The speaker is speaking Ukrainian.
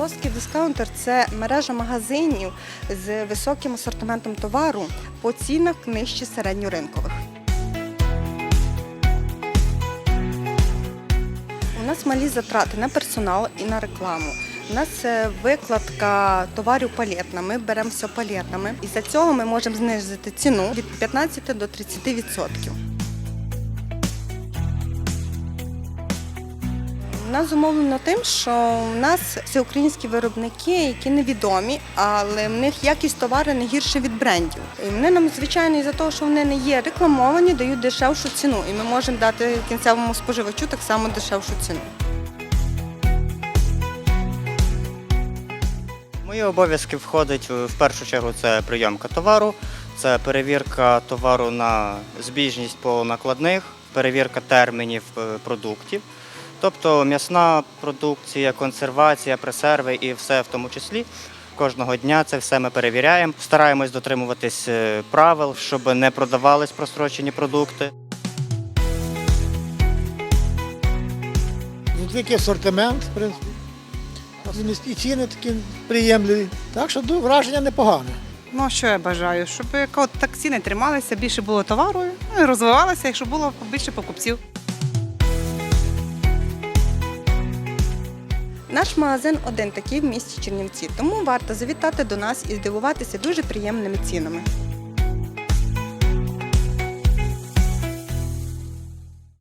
Азовський дискаунтер це мережа магазинів з високим асортиментом товару по цінах нижче середньоринкових. У нас малі затрати на персонал і на рекламу. У нас е, викладка товарів палетна. Ми беремо все палетнами. І за цього ми можемо знизити ціну від 15 до 30%. Нас зумовлено тим, що в нас всеукраїнські виробники, які невідомі, але в них якість товару не гірше від брендів. І вони нам, звичайно, із-за того, що вони не є рекламовані, дають дешевшу ціну. І ми можемо дати кінцевому споживачу так само дешевшу ціну. Мої обов'язки входить в першу чергу це прийомка товару, це перевірка товару на збіжність по накладних, перевірка термінів е, продуктів, тобто м'ясна продукція, консервація, пресерви і все в тому числі. Кожного дня це все ми перевіряємо. Стараємось дотримуватись е, правил, щоб не продавались прострочені продукти. Тут великий асортимент, в принципі. І ціни такі приємливі. Так що враження непогане. Ну, що я бажаю? Щоб от так ціни трималися, більше було товару, ну, і розвивалося, якщо було більше покупців. Наш магазин один такий в місті Чернівці, тому варто завітати до нас і здивуватися дуже приємними цінами.